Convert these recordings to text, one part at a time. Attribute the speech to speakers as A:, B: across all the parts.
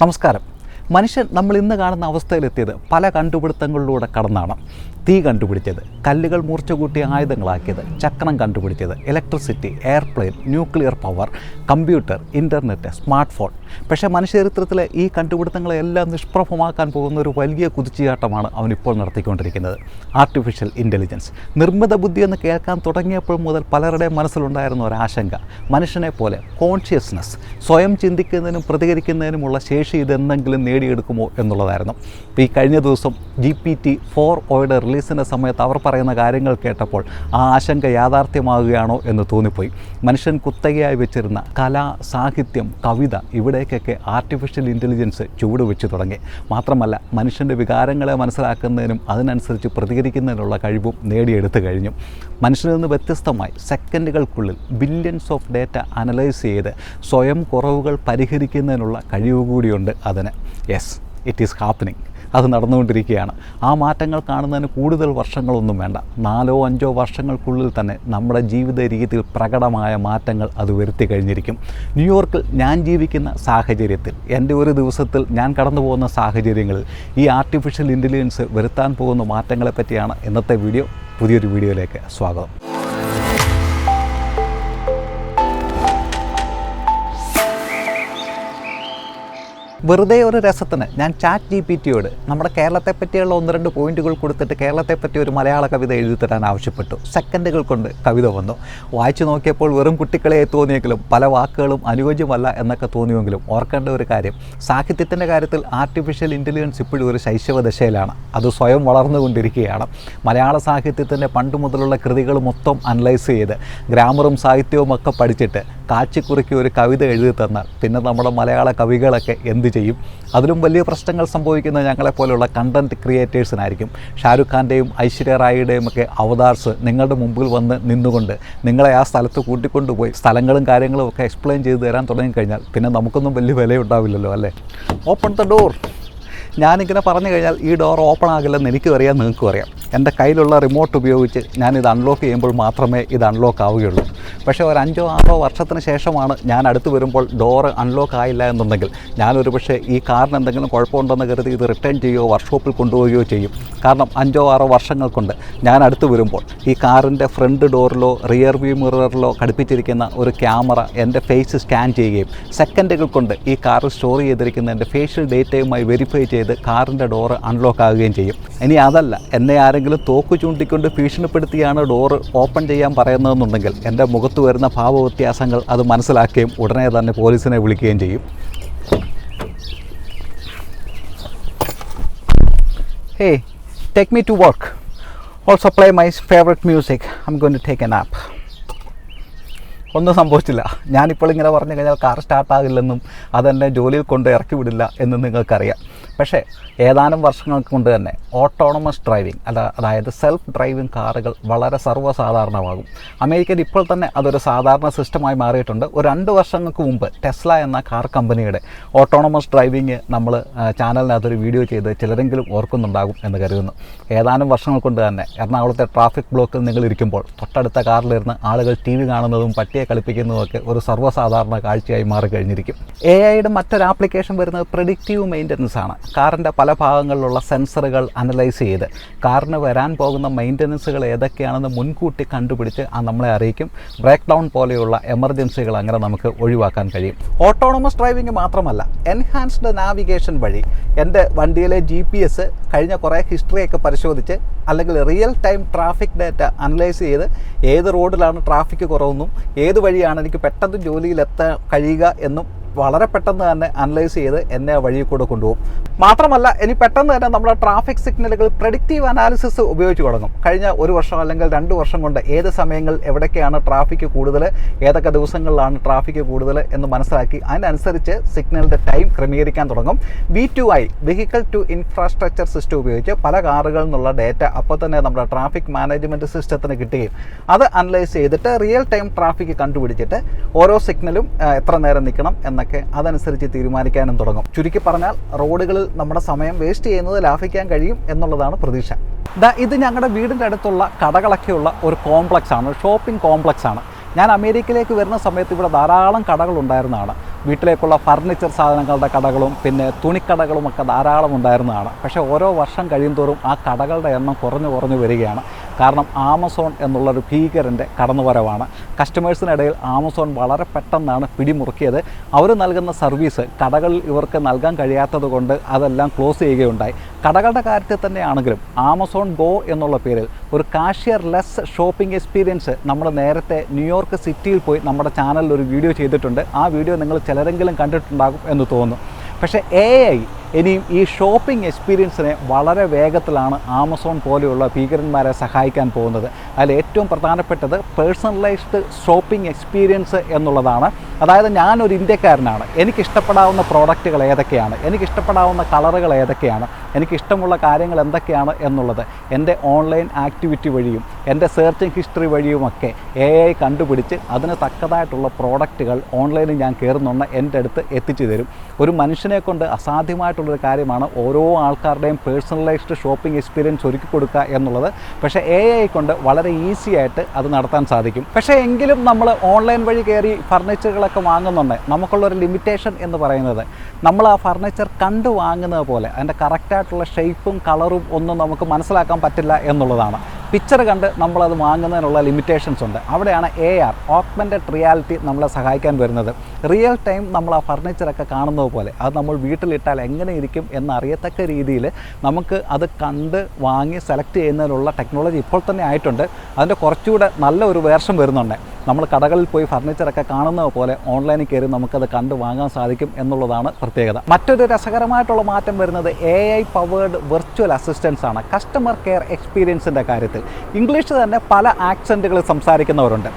A: നമസ്കാരം. മനുഷ്യൻ നമ്മൾ ഇന്ന് കാണുന്ന അവസ്ഥയിലെത്തിയത് പല കണ്ടുപിടുത്തങ്ങളിലൂടെ കടന്നാണ്. തീ കണ്ടുപിടിച്ചത് കല്ലുകൾ മൂർച്ച കൂട്ടിയ ആയുധങ്ങളാക്കിയത് ചക്രം കണ്ടുപിടിച്ചത് electricity airplane nuclear power computer internet smart phone പക്ഷേ മനുഷ്യചരിത്രത്തിലെ ഈ കണ്ടുപിടുത്തങ്ങളെല്ലാം നിഷ്പ്രഭമാക്കാൻ പോകുന്ന ഒരു വലിയ കുതിച്ചുചാട്ടമാണ് അവൻ ഇപ്പോൾ നടത്തിക്കൊണ്ടിരിക്കുന്നത്. ആർട്ടിഫിഷ്യൽ ഇന്റലിജൻസ് നിർമ്മിത ബുദ്ധി എന്ന് കേൾക്കാൻ തുടങ്ങിയപ്പോൾ മുതൽ പലരുടെയും മനസ്സിലുണ്ടായിരുന്ന ഒരാശങ്ക. മനുഷ്യനെ പോലെ കോൺഷ്യസ്നസ് സ്വയം ചിന്തിക്കുന്നതിനും പ്രതികരിക്കുന്നതിനുമുള്ള ശേഷി ഇതെന്തെങ്കിലും നേടിയെടുക്കുമോ എന്നുള്ളതായിരുന്നു. ഈ കഴിഞ്ഞ ദിവസം ജി പി ടി ഫോർ ഓയുടെ റിലീസിന്റെ സമയത്ത് അവർ പറയുന്ന കാര്യങ്ങൾ കേട്ടപ്പോൾ ആ ആശങ്ക യാഥാർത്ഥ്യമാകുകയാണോ എന്ന് തോന്നിപ്പോയി. മനുഷ്യൻ കുത്തകയായി വെച്ചിരുന്ന കല സാഹിത്യം കവിത ഇവിടേക്കൊക്കെ ആർട്ടിഫിഷ്യൽ ഇന്റലിജൻസ് ചുവട് വെച്ച് തുടങ്ങി. മാത്രമല്ല മനുഷ്യന്റെ വികാരങ്ങളെ മനസ്സിലാക്കുന്നതിനും അതിനനുസരിച്ച് പ്രതികരിക്കുന്നതിനുള്ള കഴിവും നേടിയെടുത്തു കഴിഞ്ഞു. മനുഷ്യനിൽ നിന്ന് വ്യത്യസ്തമായി സെക്കൻഡുകൾക്കുള്ളിൽ ബില്യൺസ് ഓഫ് ഡേറ്റ അനലൈസ് ചെയ്ത് സ്വയം കുറവുകൾ പരിഹരിക്കുന്നതിനുള്ള കഴിവ് കൂടിയുണ്ട് അതിന്. യെസ് ഇറ്റ് ഈസ് ഹാപ്പനിങ് അത് നടന്നുകൊണ്ടിരിക്കുകയാണ്. ആ മാറ്റങ്ങൾ കാണുന്നതിന് കൂടുതൽ വർഷങ്ങളൊന്നും വേണ്ട. നാലോ അഞ്ചോ വർഷങ്ങൾക്കുള്ളിൽ തന്നെ നമ്മുടെ ജീവിത രീതിയിൽ പ്രകടമായ മാറ്റങ്ങൾ അത് വരുത്തി കഴിഞ്ഞിരിക്കും. ന്യൂയോർക്കിൽ ഞാൻ ജീവിക്കുന്ന സാഹചര്യത്തിൽ എന്റെ ഒരു ദിവസത്തിൽ ഞാൻ കടന്നു പോകുന്ന സാഹചര്യങ്ങളിൽ ഈ ആർട്ടിഫിഷ്യൽ ഇന്റലിജൻസ് വരുത്താൻ പോകുന്ന മാറ്റങ്ങളെ പറ്റിയാണ് ഇന്നത്തെ വീഡിയോ. പുതിയൊരു വീഡിയോയിലേക്ക് സ്വാഗതം. വെറുതെ ഒരു രസത്തിന് ഞാൻ ചാറ്റ് ജി പി ടിയോട് നമ്മുടെ കേരളത്തെ പറ്റിയുള്ള ഒന്ന് രണ്ട് പോയിന്റുകൾ കൊടുത്തിട്ട് കേരളത്തെ പറ്റി ഒരു മലയാള കവിത എഴുതി തരാൻ ആവശ്യപ്പെട്ടു. സെക്കൻഡുകൾ കൊണ്ട് കവിത വന്നു. വായിച്ചു നോക്കിയപ്പോൾ വെറും കുട്ടികളെ തോന്നിയെങ്കിലും പല വാക്കുകളും അനുയോജ്യമല്ല എന്നൊക്കെ തോന്നിയെങ്കിലും ഓർക്കേണ്ട ഒരു കാര്യം സാഹിത്യത്തിന്റെ കാര്യത്തിൽ ആർട്ടിഫിഷ്യൽ ഇന്റലിജൻസ് ഇപ്പോഴും ഒരു ശൈശവ ദശയിലാണ്. അത് സ്വയം വളർന്നുകൊണ്ടിരിക്കുകയാണ്. മലയാള സാഹിത്യത്തിന്റെ പണ്ട് മുതലുള്ള കൃതികൾ മൊത്തം അനലൈസ് ചെയ്ത് ഗ്രാമറും സാഹിത്യവും ഒക്കെ പഠിച്ചിട്ട് കാച്ചിക്കുറിക്ക് ഒരു കവിത എഴുതി തന്നാൽ പിന്നെ നമ്മുടെ മലയാള കവികളൊക്കെ എന്ത് ചെയ്യും. അതിലും വലിയ പ്രശ്നങ്ങൾ സംഭവിക്കുന്നത് ഞങ്ങളെപ്പോലെയുള്ള കണ്ടന്റ് ക്രിയേറ്റേഴ്സിനായിരിക്കും ഷാരുഖ് ഖാന്റെയും ഐശ്വര്യ റായിയുടെയും ഒക്കെ അവതാർസ് നിങ്ങളുടെ മുമ്പിൽ വന്ന് നിന്നുകൊണ്ട് നിങ്ങളെ ആ സ്ഥലത്ത് കൂട്ടിക്കൊണ്ടുപോയി സ്ഥലങ്ങളും കാര്യങ്ങളും ഒക്കെ എക്സ്പ്ലെയിൻ ചെയ്തു തരാൻ തുടങ്ങിക്കഴിഞ്ഞാൽ പിന്നെ നമുക്കൊന്നും വലിയ വിലയുണ്ടാവില്ലല്ലോ അല്ലേ? ഓപ്പൺ ദ ഡോർ ഞാനിങ്ങനെ പറഞ്ഞു കഴിഞ്ഞാൽ ഈ ഡോർ ഓപ്പൺ ആകില്ലെന്ന് എനിക്കും അറിയാം നിങ്ങൾക്കും അറിയാം. എന്റെ കയ്യിലുള്ള റിമോട്ട് ഉപയോഗിച്ച് ഞാനിത് അൺലോക്ക് ചെയ്യുമ്പോൾ മാത്രമേ ഇത് അൺലോക്ക് ആവുകയുള്ളൂ. പക്ഷേ ഒരു അഞ്ചോ ആറോ വർഷത്തിന് ശേഷമാണ് ഞാൻ അടുത്ത് വരുമ്പോൾ ഡോറ് അൺലോക്ക് ആയില്ല എന്നുണ്ടെങ്കിൽ ഞാനൊരു പക്ഷേ ഈ കാറിന് എന്തെങ്കിലും കുഴപ്പമുണ്ടെന്ന് കരുതി ഇത് റിട്ടേൺ ചെയ്യുകയോ വർക്ക്ഷോപ്പിൽ കൊണ്ടുപോവുകയോ ചെയ്യും. കാരണം അഞ്ചോ ആറോ വർഷങ്ങൾ കൊണ്ട് ഞാൻ അടുത്ത് വരുമ്പോൾ ഈ കാറിന്റെ ഫ്രണ്ട് ഡോറിലോ റിയർ വ്യൂ മിററിലോ ഘടിപ്പിച്ചിരിക്കുന്ന ഒരു ക്യാമറ എന്റെ ഫേസ് സ്കാൻ ചെയ്യുകയും സെക്കൻഡുകൾ കൊണ്ട് ഈ കാറിൽ സ്റ്റോർ ചെയ്തിരിക്കുന്ന എന്റെ ഫേഷ്യൽ ഡേറ്റയുമായി വെരിഫൈ ചെയ്ത് കാറിന്റെ ഡോറ് അൺലോക്ക് ആകുകയും ചെയ്യും. ഇനി അതല്ല എന്നെ ആരെങ്കിലും തോക്ക് ചൂണ്ടിക്കൊണ്ട് ഭീഷണിപ്പെടുത്തിയാണ് ഡോറ് ഓപ്പൺ ചെയ്യാൻ പറയുന്നതെന്നുണ്ടെങ്കിൽ എന്റെ മുഖത്ത് വരുന്ന ഭാവവ്യത്യാസങ്ങൾ അത് മനസ്സിലാക്കുകയും ഉടനെ തന്നെ പോലീസിനെ വിളിക്കുകയും ചെയ്യും. Hey take me to work also play my favourite music I going to take a nap ഒന്നും സംഭവിച്ചില്ല. ഞാനിപ്പോൾ ഇങ്ങനെ പറഞ്ഞു കഴിഞ്ഞാൽ കാർ സ്റ്റാർട്ടാകില്ലെന്നും അതെന്നെ ജോലിയിൽ കൊണ്ട് ഇറക്കി വിടില്ല എന്ന് നിങ്ങൾക്കറിയാം. പക്ഷേ ഏതാനും വർഷങ്ങൾക്ക് കൊണ്ട് തന്നെ ഓട്ടോണമസ് ഡ്രൈവിംഗ് അല്ല അതായത് സെൽഫ് ഡ്രൈവിംഗ് കാറുകൾ വളരെ സർവസാധാരണമാകും. അമേരിക്കയിൽ ഇപ്പോൾ തന്നെ അതൊരു സാധാരണ സിസ്റ്റമായി മാറിയിട്ടുണ്ട്. ഒരു രണ്ട് വർഷങ്ങൾക്ക് മുമ്പ് ടെസ്ല എന്ന കാർ കമ്പനിയുടെ ഓട്ടോണമസ് ഡ്രൈവിംഗ് നമ്മൾ ചാനലിനകത്തൊരു വീഡിയോ ചെയ്ത് ചിലരെങ്കിലും ഓർക്കുന്നുണ്ടാകും എന്ന് കരുതുന്നു. ഏതാനും വർഷങ്ങൾ കൊണ്ട് തന്നെ എറണാകുളത്തെ ട്രാഫിക് ബ്ലോക്കിൽ നിങ്ങൾ ഇരിക്കുമ്പോൾ തൊട്ടടുത്ത കാറിലിരുന്ന് ആളുകൾ ടി വി കാണുന്നതും പട്ടിയെ കളിപ്പിക്കുന്നതുമൊക്കെ ഒരു സർവസാധാരണ കാഴ്ചയായി മാറി കഴിഞ്ഞിരിക്കും എ ഐയുടെ മറ്റൊരു ആപ്ലിക്കേഷൻ വരുന്നത് പ്രഡിക്റ്റീവ് മെയിന്റനൻസ് ആണ്. കാറിന്റെ പല ഭാഗങ്ങളിലുള്ള സെൻസറുകൾ അനലൈസ് ചെയ്ത് കാറിന് വരാൻ പോകുന്ന മെയിന്റനൻസുകൾ ഏതൊക്കെയാണെന്ന് മുൻകൂട്ടി കണ്ടുപിടിച്ച് ആ നമ്മളെ അറിയിക്കും. ബ്രേക്ക് ഡൗൺ പോലെയുള്ള എമർജൻസികൾ അങ്ങനെ നമുക്ക് ഒഴിവാക്കാൻ കഴിയും. ഓട്ടോണമസ് ഡ്രൈവിംഗ് മാത്രമല്ല എൻഹാൻസ്ഡ് നാവിഗേഷൻ വഴി എന്റെ വണ്ടിയിലെ ജി പി എസ് കഴിഞ്ഞ കുറേ ഹിസ്റ്ററിയൊക്കെ പരിശോധിച്ച് അല്ലെങ്കിൽ real time traffic data analyse ചെയ്ത് ഏത് റോഡിലാണ് ട്രാഫിക് കുറവെന്നും ഏത് വഴിയാണ് എനിക്ക് പെട്ടെന്ന് ജോലിയിലെത്താൻ കഴിയുക എന്നും വളരെ പെട്ടെന്ന് തന്നെ അനലൈസ് ചെയ്ത് എന്നെ വഴിയിൽ കൂടെ കൊണ്ടുപോകും. മാത്രമല്ല ഇനി പെട്ടെന്ന് തന്നെ നമ്മുടെ ട്രാഫിക് സിഗ്നലുകൾ പ്രഡിക്റ്റീവ് അനാലിസിസ് ഉപയോഗിച്ച് തുടങ്ങും. കഴിഞ്ഞ ഒരു വർഷം അല്ലെങ്കിൽ രണ്ട് വർഷം കൊണ്ട് ഏത് സമയങ്ങൾ എവിടെയൊക്കെയാണ് ട്രാഫിക് കൂടുതൽ ഏതൊക്കെ ദിവസങ്ങളിലാണ് ട്രാഫിക് കൂടുതൽ എന്ന് മനസ്സിലാക്കി അതിനനുസരിച്ച് സിഗ്നലിന്റെ ടൈം ക്രമീകരിക്കാൻ തുടങ്ങും. V to I vehicle to infrastructure system ഉപയോഗിച്ച് പല കാറുകളിൽ നിന്നുള്ള ഡേറ്റ അപ്പോൾ തന്നെ നമ്മുടെ ട്രാഫിക് മാനേജ്മെന്റ് സിസ്റ്റത്തിന് കിട്ടുകയും അത് അനലൈസ് ചെയ്തിട്ട് റിയൽ ടൈം ട്രാഫിക് കണ്ടുപിടിച്ചിട്ട് ഓരോ സിഗ്നലും എത്ര നേരം നിൽക്കണം എന്നൊക്കെ അതനുസരിച്ച് തീരുമാനിക്കാനും തുടങ്ങും. ചുരുക്കി പറഞ്ഞാൽ റോഡുകളിൽ നമ്മുടെ സമയം വേസ്റ്റ് ചെയ്യുന്നത് ലാഭിക്കാൻ കഴിയും എന്നുള്ളതാണ് പ്രതീക്ഷ. ദാ ഇത് ഞങ്ങളുടെ വീടിന്റെ അടുത്തുള്ള കടകളൊക്കെയുള്ള ഒരു കോംപ്ലക്സ് ആണ് ഷോപ്പിംഗ് കോംപ്ലക്സ് ആണ് ഞാൻ അമേരിക്കയിലേക്ക് വരുന്ന സമയത്ത് ഇവിടെ ധാരാളം കടകൾ ഉണ്ടായിരുന്നതാണ് വീട്ടിലേക്കുള്ള ഫർണിച്ചർ സാധനങ്ങളുടെ കടകളും പിന്നെ തുണിക്കടകളുമൊക്കെ ധാരാളം ഉണ്ടായിരുന്നതാണ്. പക്ഷേ ഓരോ വർഷം കഴിയുമോറും ആ കടകളുടെ എണ്ണം കുറഞ്ഞു കുറഞ്ഞു വരികയാണ്. കാരണം ആമസോൺ എന്നുള്ളൊരു ഭീകരന്റെ കടന്നുവരവാണ്. കസ്റ്റമേഴ്സിനിടയിൽ ആമസോൺ വളരെ പെട്ടെന്നാണ് പിടിമുറുക്കിയത്. അവർ നൽകുന്ന സർവീസ് കടകളിൽ ഇവർക്ക് നൽകാൻ കഴിയാത്തത് കൊണ്ട് അതെല്ലാം ക്ലോസ് ചെയ്യുകയുണ്ടായി. കടകളുടെ കാര്യത്തിൽ തന്നെയാണെങ്കിലും ആമസോൺ ഗോ എന്നുള്ള പേരിൽ ഒരു കാഷ്യർ ലെസ് ഷോപ്പിംഗ് എക്സ്പീരിയൻസ് നമ്മൾ നേരത്തെ ന്യൂയോർക്ക് സിറ്റിയിൽ പോയി നമ്മുടെ ചാനലിൽ ഒരു വീഡിയോ ചെയ്തിട്ടുണ്ട്. ആ വീഡിയോ നിങ്ങൾ ചിലരെങ്കിലും കണ്ടിട്ടുണ്ടാകും എന്ന് തോന്നുന്നു പക്ഷേ എ ഐ ഇനിയും ഈ ഷോപ്പിംഗ് എക്സ്പീരിയൻസിനെ വളരെ വേഗത്തിലാണ് ആമസോൺ പോലെയുള്ള ഭീകരന്മാരെ സഹായിക്കാൻ പോകുന്നത്. അതിൽ ഏറ്റവും പ്രധാനപ്പെട്ടത് പേഴ്സണലൈസ്ഡ് ഷോപ്പിംഗ് എക്സ്പീരിയൻസ് എന്നുള്ളതാണ്. അതായത് ഞാനൊരു ഇന്ത്യക്കാരനാണ്. എനിക്കിഷ്ടപ്പെടാവുന്ന പ്രോഡക്റ്റുകൾ ഏതൊക്കെയാണ്? എനിക്കിഷ്ടപ്പെടാവുന്ന കളറുകൾ ഏതൊക്കെയാണ്? എനിക്കിഷ്ടമുള്ള കാര്യങ്ങൾ എന്തൊക്കെയാണ് എന്നുള്ളത്. എന്റെ ഓൺലൈൻ ആക്ടിവിറ്റി വഴിയും എന്റെ സെർച്ചിങ് ഹിസ്റ്ററി വഴിയുമൊക്കെ എ ഐ കണ്ടുപിടിച്ച് അതിന് തക്കതായിട്ടുള്ള പ്രോഡക്റ്റുകൾ ഓൺലൈനിൽ ഞാൻ കയറുന്നുണ്ട് എന്റെ അടുത്ത് എത്തിച്ചു തരും. ഒരു മനുഷ്യനെ കൊണ്ട് അസാധ്യമായിട്ടുള്ളൊരു കാര്യമാണ് ഓരോ ആൾക്കാരുടെയും പേഴ്സണലൈസ്ഡ് ഷോപ്പിംഗ് എക്സ്പീരിയൻസ് ഒരുക്കി കൊടുക്കുക എന്നുള്ളത്. പക്ഷേ എ ഐ കൊണ്ട് വളരെ ഈസി ആയിട്ട് അത് നടത്താൻ സാധിക്കും. പക്ഷേ എങ്കിലും നമ്മൾ ഓൺലൈൻ വഴി കയറി ഫർണിച്ചറുകളൊക്കെ വാങ്ങുന്നുണ്ട് നമുക്കുള്ളൊരു ലിമിറ്റേഷൻ എന്ന് പറയുന്നത് നമ്മൾ ആ ഫർണിച്ചർ കണ്ടു വാങ്ങുന്നത് പോലെ അതിന്റെ കറക്റ്റായിട്ടുള്ള ഷേപ്പും കളറും ഒന്നും നമുക്ക് മനസ്സിലാക്കാൻ പറ്റില്ല എന്നുള്ളതാണ്. പിക്ചർ കണ്ട് നമ്മളത് വാങ്ങുന്നതിനുള്ള ലിമിറ്റേഷൻസ് ഉണ്ട്. അവിടെയാണ് എ ആർ ഓഗ്മെന്റഡ് റിയാലിറ്റി നമ്മളെ സഹായിക്കാൻ വരുന്നത്. റിയൽ ടൈം നമ്മൾ ആ ഫർണിച്ചറൊക്കെ കാണുന്നത് പോലെ അത് നമ്മൾ വീട്ടിലിട്ടാൽ എങ്ങനെ ഇരിക്കും എന്നറിയത്തക്ക രീതിയിൽ നമുക്ക് അത് കണ്ട് വാങ്ങി സെലക്ട് ചെയ്യുന്നതിനുള്ള ടെക്നോളജി ഇപ്പോൾ തന്നെ ആയിട്ടുണ്ട്. അതിന്റെ കുറച്ചുകൂടെ നല്ല ഒരു വേർഷൻ വരുന്നുണ്ട്. നമ്മൾ കടകളിൽ പോയി ഫർണിച്ചറൊക്കെ കാണുന്ന പോലെ ഓൺലൈനിൽ കയറി നമുക്കത് കണ്ട് വാങ്ങാൻ സാധിക്കും എന്നുള്ളതാണ് പ്രത്യേകത. മറ്റൊരു രസകരമായിട്ടുള്ള മാറ്റം വരുന്നത് A I powered virtual assistance ആണ്. കസ്റ്റമർ കെയർ എക്സ്പീരിയൻസിന്റെ കാര്യത്തിൽ. ഇംഗ്ലീഷ് തന്നെ പല ആക്സെന്റുകൾ സംസാരിക്കുന്നവരുണ്ട്.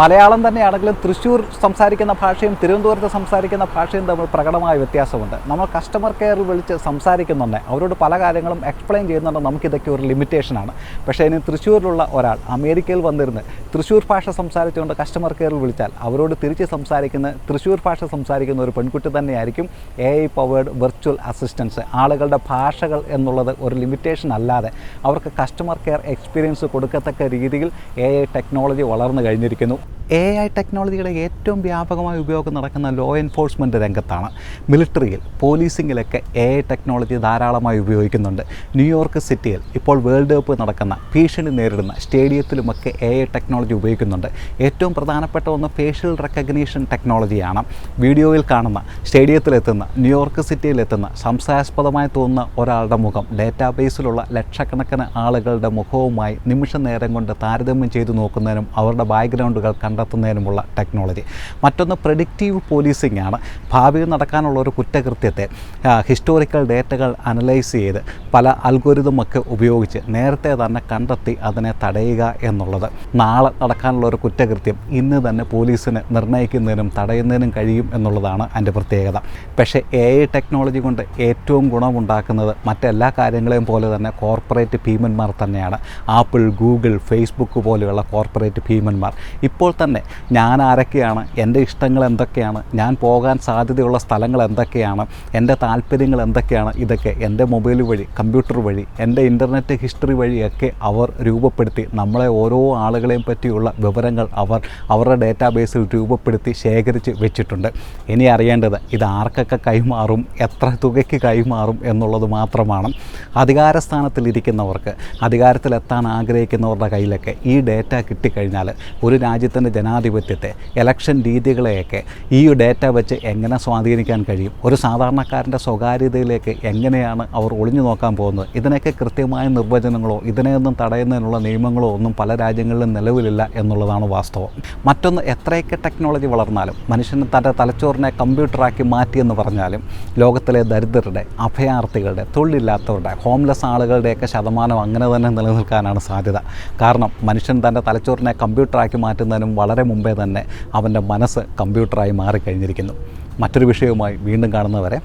A: മലയാളം തന്നെയാണെങ്കിലും തൃശ്ശൂർ സംസാരിക്കുന്ന ഭാഷയും തിരുവനന്തപുരത്ത് സംസാരിക്കുന്ന ഭാഷയും തമ്മിൽ പ്രകടമായ വ്യത്യാസമുണ്ട്. നമ്മൾ കസ്റ്റമർ കെയറിൽ വിളിച്ച് സംസാരിക്കുന്നുണ്ട്. അവരോട് പല കാര്യങ്ങളും എക്സ്പ്ലെയിൻ ചെയ്യുന്നുണ്ട്. നമുക്കിതൊക്കെ ഒരു ലിമിറ്റേഷനാണ് പക്ഷേ ഇനി തൃശ്ശൂരിലുള്ള ഒരാൾ അമേരിക്കയിൽ വന്നിരുന്ന് തൃശ്ശൂർ ഭാഷ സംസാരിച്ചുകൊണ്ട് കസ്റ്റമർ കെയറിൽ വിളിച്ചാൽ അവരോട് തിരിച്ച് സംസാരിക്കുന്ന തൃശ്ശൂർ ഭാഷ സംസാരിക്കുന്ന ഒരു പെൺകുട്ടി തന്നെയായിരിക്കും A I powered virtual assistance ആളുകളുടെ ഭാഷകൾ എന്നുള്ളത് ഒരു ലിമിറ്റേഷൻ അല്ലാതെ അവർക്ക് കസ്റ്റമർ കെയർ എക്സ്പീരിയൻസ് കൊടുക്കത്തക്ക രീതിയിൽ എ ഐ ടെക്നോളജി വളർന്നു കഴിഞ്ഞിരിക്കുന്നു. എ ഐ ടെക്നോളജിയുടെ ഏറ്റവും വ്യാപകമായി ഉപയോഗം നടക്കുന്ന ലോ എൻഫോഴ്സ്മെന്റ് രംഗത്താണ്. മിലിറ്ററിയിൽ പോലീസിങ്ങിലൊക്കെ എ ഐ ടെക്നോളജി ധാരാളമായി ഉപയോഗിക്കുന്നുണ്ട്. ന്യൂയോർക്ക് സിറ്റിയിൽ ഇപ്പോൾ വേൾഡ് കപ്പ് നടക്കുന്ന ഭീഷണി നേരിടുന്ന സ്റ്റേഡിയത്തിലുമൊക്കെ എ ഐ ടെക്നോളജി ഉപയോഗിക്കുന്നുണ്ട്. ഏറ്റവും പ്രധാനപ്പെട്ട ഒന്ന് ഫേഷ്യൽ റെക്കഗ്നീഷൻ ടെക്നോളജിയാണ് വീഡിയോയിൽ കാണുന്ന സ്റ്റേഡിയത്തിലെത്തുന്ന ന്യൂയോർക്ക് സിറ്റിയിലെത്തുന്ന സംശയാസ്പദമായി തോന്നുന്ന ഒരാളുടെ മുഖം ഡേറ്റാബേസിലുള്ള ലക്ഷക്കണക്കിന് ആളുകളുടെ മുഖവുമായി നിമിഷ നേരം കൊണ്ട് താരതമ്യം ചെയ്തു നോക്കുന്നതിനും അവരുടെ ബാക്ക്ഗ്രൗണ്ടുകൾ കണ്ടെത്തുന്നതിനുമുള്ള ടെക്നോളജി. മറ്റൊന്ന് പ്രഡിക്റ്റീവ് പോലീസിംഗ് ആണ്. ഭാവിയിൽ നടക്കാനുള്ള ഒരു കുറ്റകൃത്യത്തെ ഹിസ്റ്റോറിക്കൽ ഡേറ്റകൾ അനലൈസ് ചെയ്ത് പല അൽഗോരിതമൊക്കെ ഉപയോഗിച്ച് നേരത്തെ തന്നെ കണ്ടെത്തി അതിനെ തടയുക എന്നുള്ളത്. നാളെ നടക്കാനുള്ള ഒരു കുറ്റകൃത്യം ഇന്ന് തന്നെ പോലീസിന് നിർണയിക്കുന്നതിനും തടയുന്നതിനും കഴിയും എന്നുള്ളതാണ് അതിന്റെ പ്രത്യേകത. പക്ഷേ എ ഐ ടെക്നോളജി കൊണ്ട് ഏറ്റവും ഗുണമുണ്ടാക്കുന്നത് മറ്റെല്ലാ കാര്യങ്ങളെയും പോലെ തന്നെ കോർപ്പറേറ്റ് ഭീമന്മാർ തന്നെയാണ്. ആപ്പിൾ ഗൂഗിൾ ഫേസ്ബുക്ക് പോലെയുള്ള കോർപ്പറേറ്റ് ഭീമന്മാർ. ഇപ്പോൾ തന്നെ. ഞാൻ ആരൊക്കെയാണ്? എന്റെ ഇഷ്ടങ്ങൾ എന്തൊക്കെയാണ്? ഞാൻ പോകാൻ സാധ്യതയുള്ള സ്ഥലങ്ങൾ എന്തൊക്കെയാണ്? എന്റെ താല്പര്യങ്ങൾ എന്തൊക്കെയാണ്? ഇതൊക്കെ എന്റെ മൊബൈൽ വഴി കമ്പ്യൂട്ടർ വഴി എന്റെ ഇന്റർനെറ്റ് ഹിസ്റ്ററി വഴിയൊക്കെ അവർ രൂപപ്പെടുത്തി നമ്മളെ ഓരോ ആളുകളെയും പറ്റിയുള്ള വിവരങ്ങൾ അവർ അവരുടെ ഡേറ്റാബേസിൽ രൂപപ്പെടുത്തി ശേഖരിച്ച് വെച്ചിട്ടുണ്ട്. ഇനി അറിയേണ്ടത് ഇത് ആർക്കൊക്കെ കൈമാറും എത്ര തുകയ്ക്ക് കൈമാറും എന്നുള്ളത് മാത്രമാണ്. അധികാരസ്ഥാനത്തിലിരിക്കുന്നവർക്ക് അധികാരത്തിലെത്താൻ ആഗ്രഹിക്കുന്നവരുടെ കയ്യിലൊക്കെ ഈ ഡേറ്റ കിട്ടിക്കഴിഞ്ഞാൽ ഒരു രാജ്യത്തിന്റെ ജനാധിപത്യത്തെ ഇലക്ഷൻ രീതികളെയൊക്കെ ഈ ഡേറ്റ വെച്ച് എങ്ങനെ സ്വാധീനിക്കാൻ കഴിയും? ഒരു സാധാരണക്കാരന്റെ സ്വകാര്യതയിലേക്ക് എങ്ങനെയാണ് അവർ ഒളിഞ്ഞു നോക്കാൻ പോകുന്നത്? ഇതിനൊക്കെ കൃത്യമായ നിർവചനങ്ങളോ ഇതിനെയൊന്നും തടയുന്നതിനുള്ള നിയമങ്ങളോ ഒന്നും പല രാജ്യങ്ങളിലും നിലവിലില്ല എന്നുള്ളതാണ് വാസ്തവം. മറ്റൊന്ന് എത്രയൊക്കെ ടെക്നോളജി വളർന്നാലും മനുഷ്യന് തന്റെ തലച്ചോറിനെ കമ്പ്യൂട്ടറാക്കി മാറ്റിയെന്ന് പറഞ്ഞാലും ലോകത്തിലെ ദരിദ്രരുടെ അഭയാർത്ഥികളുടെ തൊഴിലില്ലാത്തവരുടെ ഹോംലെസ് ആളുകളുടെയൊക്കെ ശതമാനം അങ്ങനെ തന്നെ നിലനിൽക്കാനാണ് സാധ്യത. കാരണം മനുഷ്യൻ തന്റെ തലച്ചോറിനെ കമ്പ്യൂട്ടറാക്കി മാറ്റുന്നതിനും വളരെ മുമ്പേ തന്നെ അവന്റെ മനസ്സ് കമ്പ്യൂട്ടറായി മാറിക്കഴിഞ്ഞിരിക്കുന്നു. മറ്റൊരു വിഷയവുമായി വീണ്ടും കാണുന്നവരെ